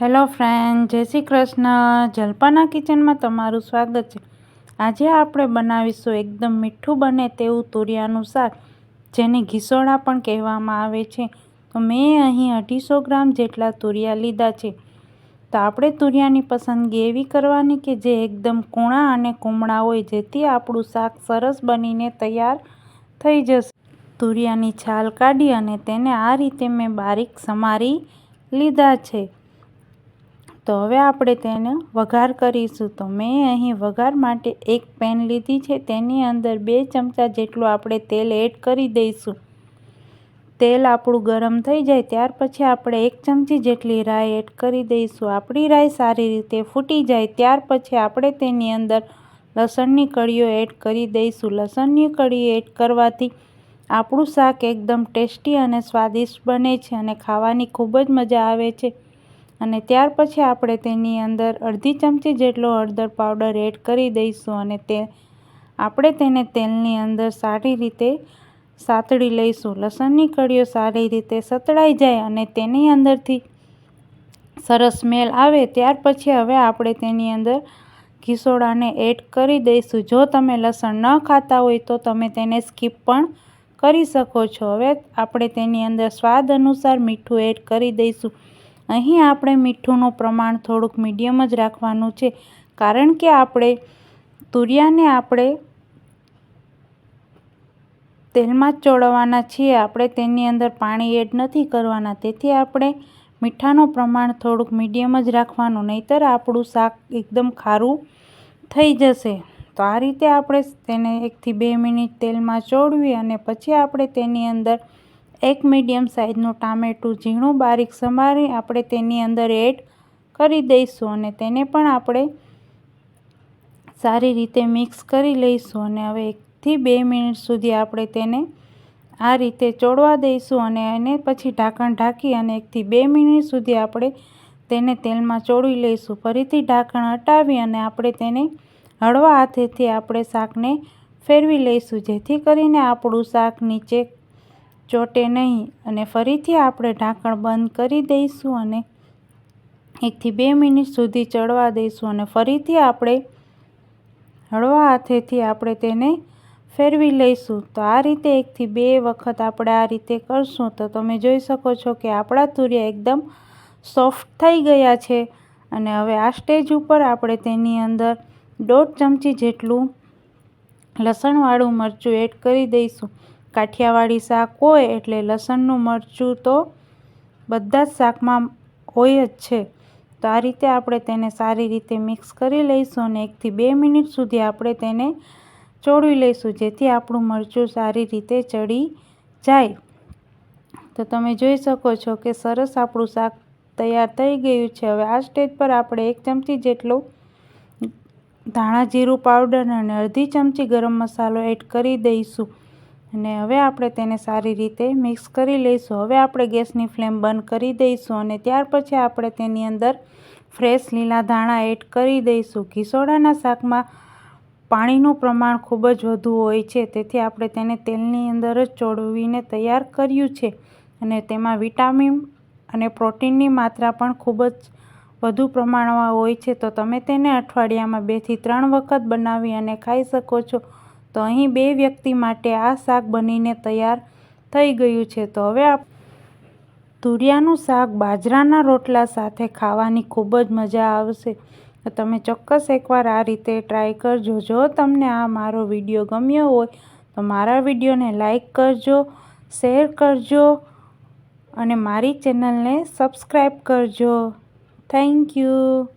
Hello friend, જય શ્રી કૃષ્ણ. જલપાના કિચનમાં તમારું સ્વાગત છે. આજે આપણે બનાવીશું એકદમ મીઠું બને તેવું તુરિયાનું શાક, જેને ઘીસોડા પણ કહેવામાં આવે છે. તો મેં અહીં અઢીસો ગ્રામ જેટલા તુરિયા લીધા છે. તો આપણે તુરિયાની પસંદગી એવી કરવાની કે જે એકદમ કૂણા અને કુમળા હોય, જેથી આપણું શાક સરસ બનીને તૈયાર થઈ જશે. તુરિયાની છાલ કાઢી અને તેને આ રીતે મેં બારીક સમારી લીધા છે. તો હવે આપણે તેને વઘાર કરીશું. તો મેં અહીં વઘાર માટે એક પેન લીધી છે. તેની અંદર બે ચમચા જેટલું આપણે તેલ એડ કરી દઈશું. તેલ આપણું ગરમ થઈ જાય, ત્યાર પછી આપણે એક ચમચી જેટલી રાઈ એડ કરી દઈશું. આપણી રાઈ સારી રીતે ફૂટી જાય, ત્યાર પછી આપણે તેની અંદર લસણની કળીઓ એડ કરી દઈશું. લસણની કળી એડ કરવાથી આપણું શાક એકદમ ટેસ્ટી અને સ્વાદિષ્ટ બને છે અને ખાવાની ખૂબ જ મજા આવે છે. અને ત્યાર પછી આપણે તેની અંદર અડધી ચમચી જેટલો હળદર પાવડર એડ કરી દઈશું અને તે આપણે તેને તેલની અંદર સારી રીતે સાતળી લઈશું. લસણની કળીઓ સારી રીતે સતળાઈ જાય અને તેની અંદરથી સરસ સ્મેલ આવે ત્યાર પછી હવે આપણે તેની અંદર ઘીસોડાને એડ કરી દઈશું. જો તમે લસણ ન ખાતા હોય તો તમે તેને સ્કીપ પણ કરી શકો છો. હવે આપણે તેની અંદર સ્વાદ અનુસાર મીઠું એડ કરી દઈશું. અહીં આપણે મીઠુંનું પ્રમાણ થોડુંક મીડિયમ જ રાખવાનું છે. કારણ કે આપણે તુરિયાને આપણે તેલમાં જ ચોળવાના છીએ. આપણે તેની અંદર પાણી એડ નથી કરવાના. તેથી આપણે મીઠાનું પ્રમાણ થોડુંક મીડિયમ જ રાખવાનું. નહીંતર આપણું શાક એકદમ ખારું થઈ જશે. તો આ રીતે આપણે તેને એકથી બે મિનિટ તેલમાં ચોળવી અને પછી આપણે તેની અંદર એક મીડિયમ સાઇઝનું ટામેટું ઝીણું બારીક સમારી આપણે તેની અંદર એડ કરી દઈશું અને તેને પણ આપણે સારી રીતે મિક્સ કરી લઈશું અને હવે એકથી બે મિનિટ સુધી આપણે તેને આ રીતે ચોળવા દઈશું અને એને પછી ઢાંકણ ઢાંકી અને એકથી બે મિનિટ સુધી આપણે તેને તેલમાં ચોળી લઈશું. ફરીથી ઢાંકણ હટાવી અને આપણે તેને હળવા હાથેથી આપણે શાકને ફેરવી લઈશું, જેથી કરીને આપણું શાક નીચે ચોટે નહીં અને ફરીથી આપણે ઢાંકણ બંધ કરી દઈશું અને એકથી બે મિનિટ સુધી ચડવા દઈશું અને ફરીથી આપણે હળવા હાથેથી આપણે તેને ફેરવી લઈશું. તો આ રીતે એકથી બે વખત આપણે આ રીતે કરશું. તો તમે જોઈ શકો છો કે આપણા તુરિયા એકદમ સોફ્ટ થઈ ગયા છે અને હવે આ સ્ટેજ ઉપર આપણે તેની અંદર દોઢ ચમચી જેટલું લસણવાળું મરચું એડ કરી દઈશું. કાઠિયાવાડી શાક હોય એટલે લસણનું મરચું તો બધા જ શાકમાં હોય જ છે. તો આ રીતે આપણે તેને સારી રીતે મિક્સ કરી લઈશું અને એકથી બે મિનિટ સુધી આપણે તેને ચોળવી લઈશું, જેથી આપણું મરચું સારી રીતે ચડી જાય. તો તમે જોઈ શકો છો કે સરસ આપણું શાક તૈયાર થઈ ગયું છે. હવે આ સ્ટેજ પર આપણે એક ચમચી જેટલું ધાણા જીરું પાવડર અને અડધી ચમચી ગરમ મસાલો એડ કરી દઈશું. અને હવે આપણે તેને સારી રીતે મિક્સ કરી લઈશું. હવે આપણે ગેસની ફ્લેમ બંધ કરી દઈશું અને ત્યાર પછી આપણે તેની અંદર ફ્રેશ લીલા ધાણા એડ કરી દઈશું. ઘીસોડાના શાકમાં પાણીનું પ્રમાણ ખૂબ જ વધુ હોય છે, તેથી આપણે તેને તેલની અંદર જ ચોળવીને તૈયાર કર્યું છે. અને તેમાં વિટામિન અને પ્રોટીનની માત્રા પણ ખૂબ જ વધુ પ્રમાણમાં હોય છે. તો તમે તેને અઠવાડિયામાં બેથી ત્રણ વખત બનાવી અને ખાઈ શકો છો. તો અહીં બે વ્યક્તિ માટે આ શાક બનીને તૈયાર થઈ ગયું છે. તો હવે આપ તુરિયાનું શાક બાજરાના રોટલા સાથે ખાવાની ખૂબ જ મજા આવશે. તો તમે ચોક્કસ એકવાર આ રીતે ટ્રાય કરજો. જો તમને આ મારો વીડિયો ગમ્યો હોય, તો મારા વિડીયોને લાઈક કરજો, શેર કરજો અને મારી ચેનલને સબસ્ક્રાઈબ કરજો. Thank you.